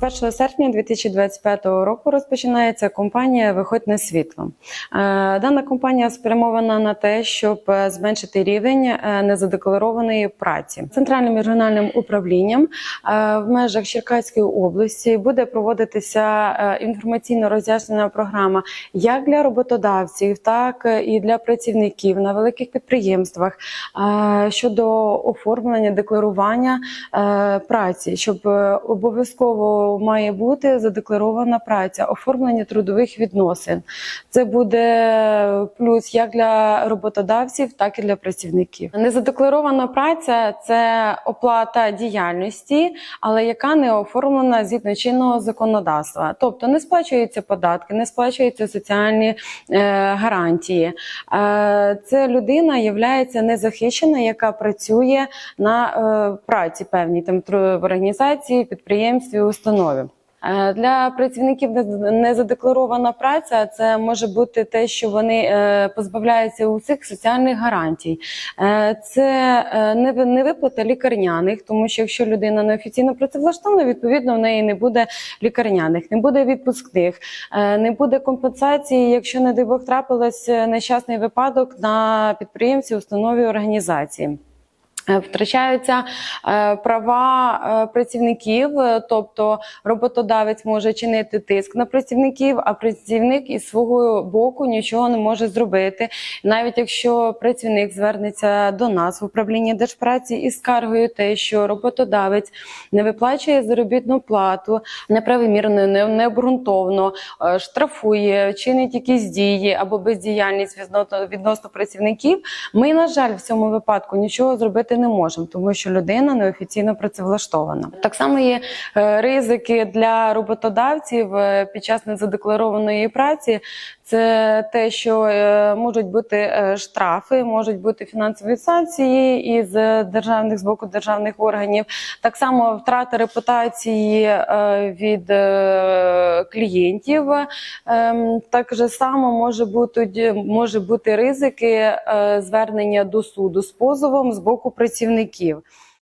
З 1 серпня 2025 року розпочинається компанія Виходь на світло. Е, Дана компанія спрямована на те, щоб е, зменшити рівень е, незадекларованої праці. Центральним регіональним управлінням в межах Черкаської області буде проводитися е, інформаційно-роз'яснена програма як для роботодавців, так і для працівників на великих підприємствах щодо оформлення декларування праці, щоб обов'язково має бути задекларована праця, оформлення трудових відносин. Це буде плюс як для роботодавців, так і для працівників. Незадекларована праця це оплата діяльності, але яка не оформлена згідно чинного законодавства. Тобто не сплачуються податки, не сплачуються соціальні е, гарантії. Е, це людина є незахищена, яка працює на е, праці певній там в організації, підприємстві, установі. Е, Для працівників нез- незадекларована праця це може бути те, що вони е, позбавляються усіх соціальних гарантій. Е, Це не ви- не виплата лікарняних, тому що якщо людина неофіційно працевлаштована, відповідно в неї не буде лікарняних, не буде відпускних, не буде компенсації, якщо не дай Бог трапилось нещасний випадок на підприємстві, установі організації. Е, Втрачаються е, права е, працівників, тобто роботодавець може чинити тиск на працівників, а працівник із свого боку нічого не може зробити. Навіть якщо працівник звернеться до нас в управління держпраці із скаргою, те, що роботодавець не виплачує заробітну плату неправомірно, не- необґрунтовно, штрафує, чинить якісь дії або бездіяльність відносно працівників. Ми, на жаль, в цьому випадку нічого зробити не можемо, тому що людина неофіційно працевлаштована. Так само є е, ризики для роботодавців е, під час незадекларованої праці. Це те, що е, можуть бути штрафи, можуть бути фінансові санкції із державних з боку державних органів. Так само втрата репутації від клієнтів. Ем, Так само може бути може бути ризики звернення до суду з позовом з боку працівників.